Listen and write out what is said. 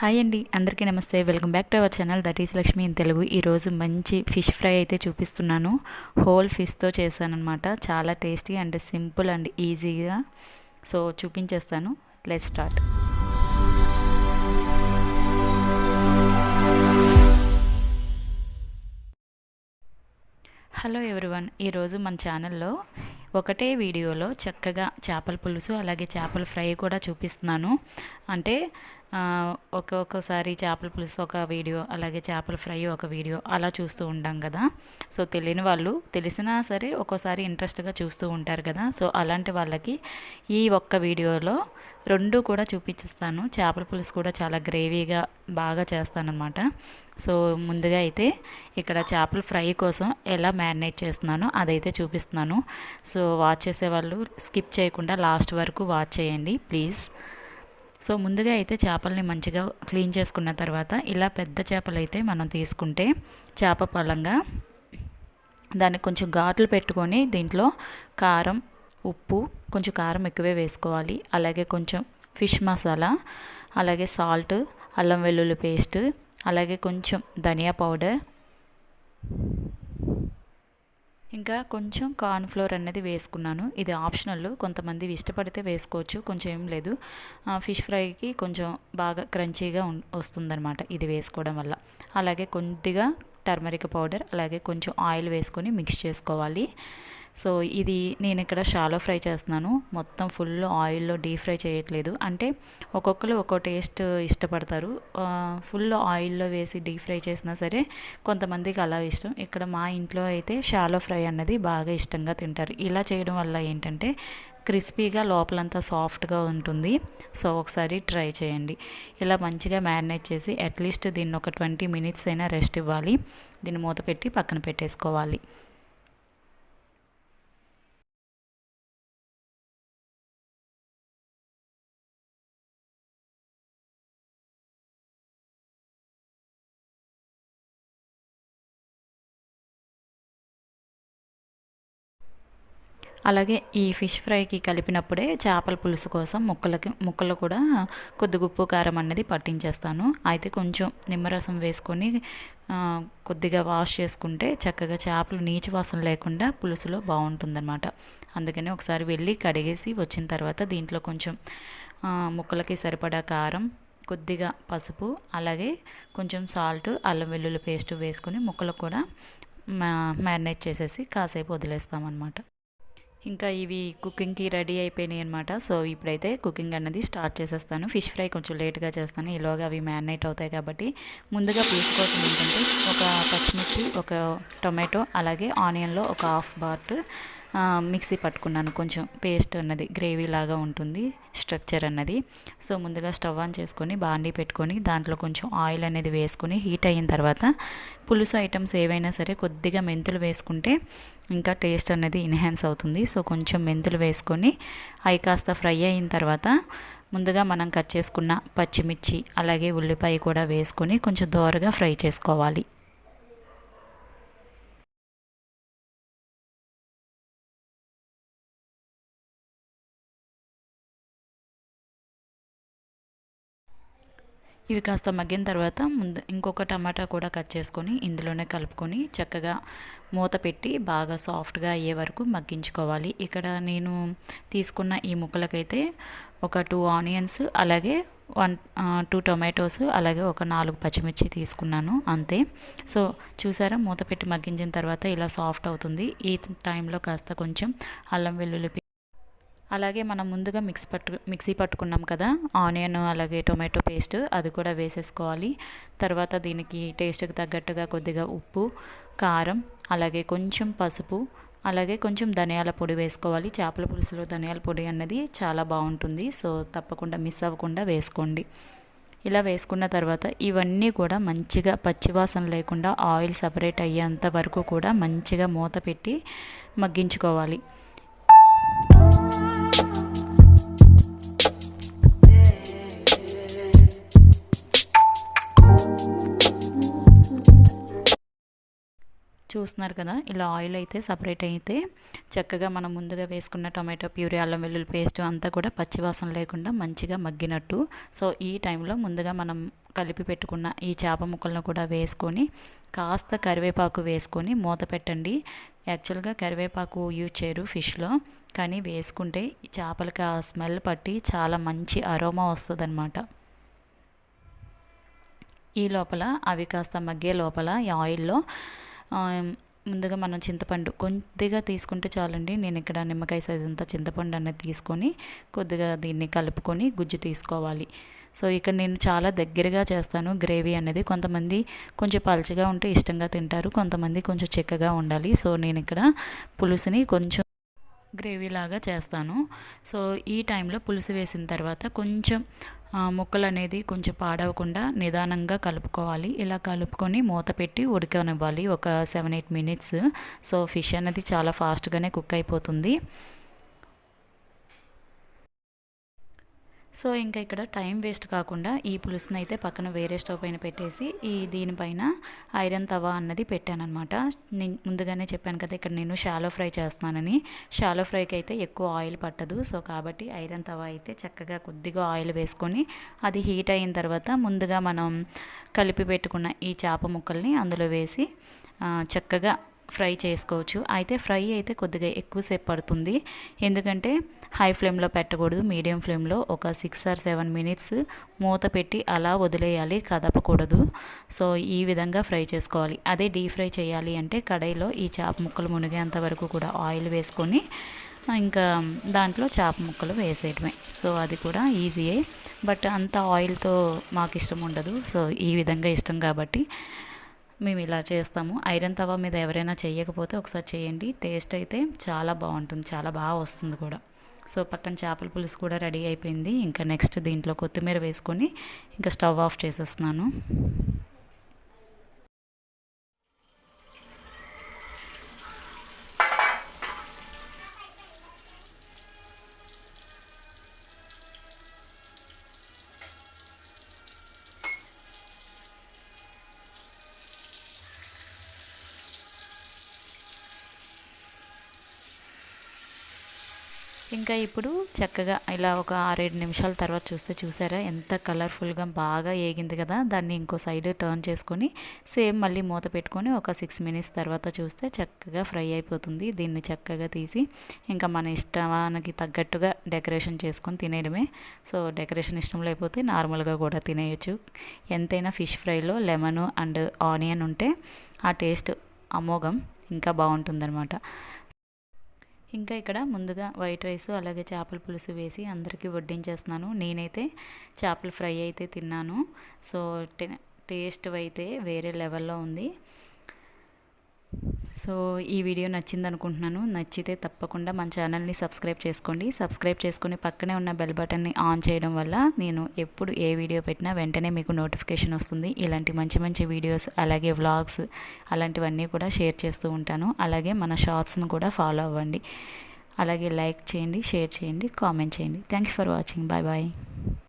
Hi అండి. అందరికీ నమస్తే. Welcome back to our channel that is Lakshmi in Telugu. ఈరోజు మంచి ఫిష్ ఫ్రై అయితే చూపిస్తున్నాను. హోల్ ఫిష్తో చేశానమాట చాలా టేస్టీ అండ్ సింపుల్ అండ్ ఈజీగా. సో చూపించేస్తాను. లెట్ స్టార్ట్ హలో ఎవ్రీవన్ ఈరోజు మన ఛానల్లో ఒకటే వీడియోలో చక్కగా చేపల పులుసు అలాగే చేపల ఫ్రై కూడా చూపిస్తున్నాను. అంటే ఒక్కొక్కసారి చేపల పులుసు ఒక వీడియో అలాగే చేపల ఫ్రై ఒక వీడియో అలా చూస్తూ ఉంటాం కదా. సో తెలియని వాళ్ళు తెలిసినా సరే ఒక్కోసారి ఇంట్రెస్ట్గా చూస్తూ ఉంటారు కదా. సో అలాంటి వాళ్ళకి ఈ ఒక్క వీడియోలో రెండు కూడా చూపించిస్తాను చేపల పులుసు కూడా చాలా గ్రేవీగా బాగా చేస్తానన్నమాట. సో ముందుగా అయితే ఇక్కడ చేపల ఫ్రై కోసం ఎలా మ్యారినేట్ చేస్తున్నానో అదైతే చూపిస్తున్నాను. సో సో వాచ్ చేసేవాళ్ళు స్కిప్ చేయకుండా లాస్ట్ వరకు వాచ్ చేయండి ప్లీజ్ సో ముందుగా అయితే చేపల్ని మంచిగా క్లీన్ చేసుకున్న తర్వాత ఇలా పెద్ద చేపలు అయితే మనం తీసుకుంటే చేప పలంగా దానికి కొంచెం ఘాట్లు పెట్టుకొని దీంట్లో కారం ఉప్పు కొంచెం కారం ఎక్కువే వేసుకోవాలి. అలాగే కొంచెం ఫిష్ మసాలా అలాగే సాల్ట్ అల్లం వెల్లుల్లి పేస్ట్ అలాగే కొంచెం ధనియా పౌడర్ ఇంకా కొంచెం కార్న్ ఫ్లోర్ అనేది వేసుకున్నాను. ఇది ఆప్షనల్. కొంతమంది ఇష్టపడితే వేసుకోవచ్చు. కొంచెం ఏం లేదు. ఫిష్ ఫ్రైకి కొంచెం బాగా క్రంచీగా వస్తుందన్నమాట ఇది వేసుకోవడం వల్ల. అలాగే కొద్దిగా టర్మరిక్ పౌడర్ అలాగే కొంచెం ఆయిల్ వేసుకొని మిక్స్ చేసుకోవాలి. సో ఇది నేను ఇక్కడ షాలో ఫ్రై చేస్తున్నాను. మొత్తం ఫుల్ ఆయిల్లో డీప్ ఫ్రై చేయట్లేదు. అంటే ఒక్కొక్కరు ఒక్కో టేస్ట్ ఇష్టపడతారు. ఫుల్ ఆయిల్లో వేసి డీప్ ఫ్రై చేసినా సరే కొంతమందికి అలా ఇష్టం. ఇక్కడ మా ఇంట్లో అయితే షాలో ఫ్రై అన్నది బాగా ఇష్టంగా తింటారు. ఇలా చేయడం వల్ల ఏంటంటే క్రిస్పీగా లోపలంతా సాఫ్ట్గా ఉంటుంది. సో ఒకసారి ట్రై చేయండి. ఇలా మంచిగా మ్యారినేట్ చేసి అట్లీస్ట్ దీన్ని ఒక ట్వంటీ మినిట్స్ అయినా రెస్ట్ ఇవ్వాలి. దీన్ని మూత పెట్టి పక్కన పెట్టేసుకోవాలి. అలాగే ఈ ఫిష్ ఫ్రైకి కలిపినప్పుడే చేపల పులుసు కోసం ముక్కలకి ముక్కలు కూడా కొద్ది ఉప్పు కారం అనేది పట్టించేస్తాను. అయితే కొంచెం నిమ్మరసం వేసుకొని కొద్దిగా వాష్ చేసుకుంటే చక్కగా చేపలు నీచు వాసన లేకుండా పులుసులో బాగుంటుందన్నమాట. అందుకని ఒకసారి వెళ్ళి కడిగేసి వచ్చిన తర్వాత దీంట్లో కొంచెం ముక్కలకి సరిపడా కారం కొద్దిగా పసుపు అలాగే కొంచెం సాల్ట్ అల్లం వెల్లుల్లి పేస్ట్ వేసుకొని ముక్కలు కూడా మ్యారినేట్ చేసేసి కాసేపు వదిలేస్తామన్నమాట. ఇంకా ఇవి కుకింగ్కి రెడీ అయిపోయినాయి అనమాట సో ఇప్పుడైతే కుకింగ్ అన్నది స్టార్ట్ చేసేస్తాను. ఫిష్ ఫ్రై కొంచెం లేట్గా చేస్తాను. ఈలోగా అవి మ్యారినేట్ అవుతాయి కాబట్టి ముందుగా పీస్ కోసం ఏంటంటే ఒక పచ్చిమిర్చి ఒక టొమాటో అలాగే ఆనియన్లో ఒక హాఫ్ బాట్ మిక్సీ పట్టుకున్నాను. కొంచెం పేస్ట్ అన్నది గ్రేవీ లాగా ఉంటుంది స్ట్రక్చర్ అన్నది. సో ముందుగా స్టవ్ ఆన్ చేసుకొని బాండీ పెట్టుకొని దాంట్లో కొంచెం ఆయిల్ అనేది వేసుకొని హీట్ అయిన తర్వాత పులుసు ఐటమ్స్ ఏవైనా సరే కొద్దిగా మెంతులు వేసుకుంటే ఇంకా టేస్ట్ అనేది ఎన్హాన్స్ అవుతుంది. సో కొంచెం మెంతులు వేసుకొని అవి కాస్త ఫ్రై అయిన తర్వాత ముందుగా మనం కట్ చేసుకున్న పచ్చిమిర్చి అలాగే ఉల్లిపాయ కూడా వేసుకొని కొంచెం దోరగా ఫ్రై చేసుకోవాలి. ఇవి కాస్త మగ్గిన తర్వాత ముందు ఇంకొక టమాటా కూడా కట్ చేసుకొని ఇందులోనే కలుపుకొని చక్కగా మూత పెట్టి బాగా సాఫ్ట్గా అయ్యే వరకు మగ్గించుకోవాలి. ఇక్కడ నేను తీసుకున్న ఈ ముక్కలకైతే ఒక టూ ఆనియన్స్ అలాగే వన్ టూ టొమాటోస్ అలాగే ఒక నాలుగు పచ్చిమిర్చి తీసుకున్నాను అంతే. సో చూసారా మూత పెట్టి మగ్గించిన తర్వాత ఇలా సాఫ్ట్ అవుతుంది. ఈ టైంలో కాస్త కొంచెం అల్లం వెల్లుల్లి అలాగే మనం ముందుగా మిక్స్ పట్టు మిక్సీ పట్టుకున్నాం కదా ఆనియన్ అలాగే టొమాటో పేస్ట్ అది కూడా వేసేసుకోవాలి. తర్వాత దీనికి టేస్ట్కి తగ్గట్టుగా కొద్దిగా ఉప్పు కారం అలాగే కొంచెం పసుపు అలాగే కొంచెం ధనియాల పొడి వేసుకోవాలి. చేపల పులుసులో ధనియాల పొడి అన్నది చాలా బాగుంటుంది. సో తప్పకుండా మిస్ అవ్వకుండా వేసుకోండి. ఇలా వేసుకున్న తర్వాత ఇవన్నీ కూడా మంచిగా పచ్చివాసన లేకుండా ఆయిల్ సపరేట్ అయ్యేంత వరకు కూడా మంచిగా మూత పెట్టి మగ్గించుకోవాలి. చూస్తున్నారు కదా ఇలా ఆయిల్ అయితే సపరేట్ అయితే చక్కగా మనం ముందుగా వేసుకున్న టొమాటో ప్యూరీ అల్లం వెల్లుల్లి పేస్ట్ అంతా కూడా పచ్చివాసన లేకుండా మంచిగా మగ్గినట్టు. సో ఈ టైంలో ముందుగా మనం కలిపి పెట్టుకున్న ఈ చేప ముక్కలను కూడా వేసుకొని కాస్త కరివేపాకు వేసుకొని మూత పెట్టండి. యాక్చువల్గా కరివేపాకు యూజ్ చేయరు ఫిష్లో కానీ వేసుకుంటే చేపలకి ఆ స్మెల్ పట్టి చాలా మంచి అరోమా వస్తుంది అనమాట ఈ లోపల అవి కాస్త మగ్గే లోపల ఈ ఆయిల్లో ముందుగా మనం చింతపండు కొద్దిగా తీసుకుంటే చాలండి. నేను ఇక్కడ నిమ్మకాయ సైజ్ అంతా చింతపండు అనేది తీసుకొని కొద్దిగా దీన్ని కలుపుకొని గుజ్జు తీసుకోవాలి. సో ఇక్కడ నేను చాలా దగ్గరగా చేస్తాను గ్రేవీ అనేది. కొంతమంది కొంచెం పలుచగా ఉంటే ఇష్టంగా తింటారు. కొంతమంది కొంచెం చిక్కగా ఉండాలి. సో నేను ఇక్కడ పులుసుని కొంచెం గ్రేవీ లాగా చేస్తాను. సో ఈ టైంలో పులుసు వేసిన తర్వాత కొంచెం ముక్కలు అనేది కొంచెం పాడవకుండా నిదానంగా కలుపుకోవాలి. ఇలా కలుపుకొని మూత పెట్టి ఉడకనివ్వాలి. ఒక seven eight minutes so fish అనేది చాలా ఫాస్ట్గానే కుక్ అయిపోతుంది. సో ఇంకా ఇక్కడ టైం వేస్ట్ కాకుండా ఈ పులుసుని అయితే పక్కన వేరే స్టవ్ పైన పెట్టేసి ఈ దీనిపైన ఐరన్ తవా అన్నది పెట్టానమాట ముందుగానే చెప్పాను కదా ఇక్కడ నేను షాలో ఫ్రై చేస్తున్నానని. షాలో ఫ్రైకి అయితే ఎక్కువ ఆయిల్ పట్టదు. సో కాబట్టి ఐరన్ తవా అయితే చక్కగా కొద్దిగా ఆయిల్ వేసుకొని అది హీట్ అయిన తర్వాత ముందుగా మనం కలిపి పెట్టుకున్న ఈ చేప ముక్కల్ని అందులో వేసి చక్కగా ఫ్రై చేసుకోవచ్చు. అయితే ఫ్రై అయితే కొద్దిగా ఎక్కువసేపు పడుతుంది. ఎందుకంటే హై ఫ్లేమ్లో పెట్టకూడదు. మీడియం ఫ్లేమ్లో ఒక సిక్స్ ఆర్ సెవెన్ మినిట్స్ మూత పెట్టి అలా వదిలేయాలి. కదపకూడదు. సో ఈ విధంగా ఫ్రై చేసుకోవాలి. అదే డీప్ ఫ్రై చేయాలి అంటే కడాయిలో ఈ చేప ముక్కలు మునిగేంత వరకు కూడా ఆయిల్ వేసుకొని ఇంకా దాంట్లో చేప ముక్కలు వేసేయటమే సో అది కూడా ఈజీయే. బట్ అంత ఆయిల్తో మాకు ఇష్టం ఉండదు. సో ఈ విధంగా ఇష్టం కాబట్టి మేము ఇలా చేస్తాము. ఐరన్ తవా మీద ఎవరైనా చేయకపోతే ఒకసారి చేయండి. టేస్ట్ అయితే చాలా బాగుంటుంది. చాలా బాగా వస్తుంది కూడా. సో పక్కన చేపల పులుసు కూడా రెడీ అయిపోయింది. ఇంకా నెక్స్ట్ దీంట్లో కొత్తిమీర వేసుకొని ఇంకా స్టవ్ ఆఫ్ చేసేస్తున్నాను. ఇంకా ఇప్పుడు చక్కగా ఇలా ఒక ఆరేడు నిమిషాల తర్వాత చూస్తే చూసారా? ఎంత కలర్ఫుల్గా బాగా ఏగింది కదా? దాన్ని ఇంకో సైడ్ టర్న్ చేసుకొని సేమ్ మళ్ళీ మూత పెట్టుకొని ఒక సిక్స్ మినిట్స్ తర్వాత చూస్తే చక్కగా ఫ్రై అయిపోతుంది. దీన్ని చక్కగా తీసి ఇంకా మన ఇష్టానికి తగ్గట్టుగా డెకరేషన్ చేసుకొని తినేయడమే. సో డెకరేషన్ ఇష్టం లేకపోతే నార్మల్గా కూడా తినేయచ్చు. ఎంతైనా ఫిష్ ఫ్రైలో లెమన్ అండ్ ఆనియన్ ఉంటే ఆ టేస్ట్ అమోఘం ఇంకా బాగుంటుందన్నమాట. ఇంకా ఇక్కడ ముందుగా వైట్ రైస్ అలాగే చేపల పులుసు వేసి అందరికీ వడ్డించేస్తున్నాను. నేనైతే చేపల ఫ్రై అయితే తిన్నాను. సో టేస్ట్ అయితే వేరే లెవెల్లో ఉంది. సో ఈ వీడియో నచ్చింది అనుకుంటున్నాను నచ్చితే తప్పకుండా మన ఛానల్ని సబ్స్క్రైబ్ చేసుకోండి. సబ్స్క్రైబ్ చేసుకుని పక్కనే ఉన్న బెల్ బటన్ని ఆన్ చేయడం వల్ల నేను ఎప్పుడు ఏ వీడియో పెట్టినా వెంటనే మీకు నోటిఫికేషన్ వస్తుంది. ఇలాంటి మంచి మంచి వీడియోస్ అలాగే వ్లాగ్స్ అలాంటివన్నీ కూడా షేర్ చేస్తూ ఉంటాను. అలాగే మన షార్ట్స్ను కూడా ఫాలో అవ్వండి. అలాగే లైక్ చేయండి షేర్ చేయండి కామెంట్ చేయండి. Thank you for watching. Bye bye.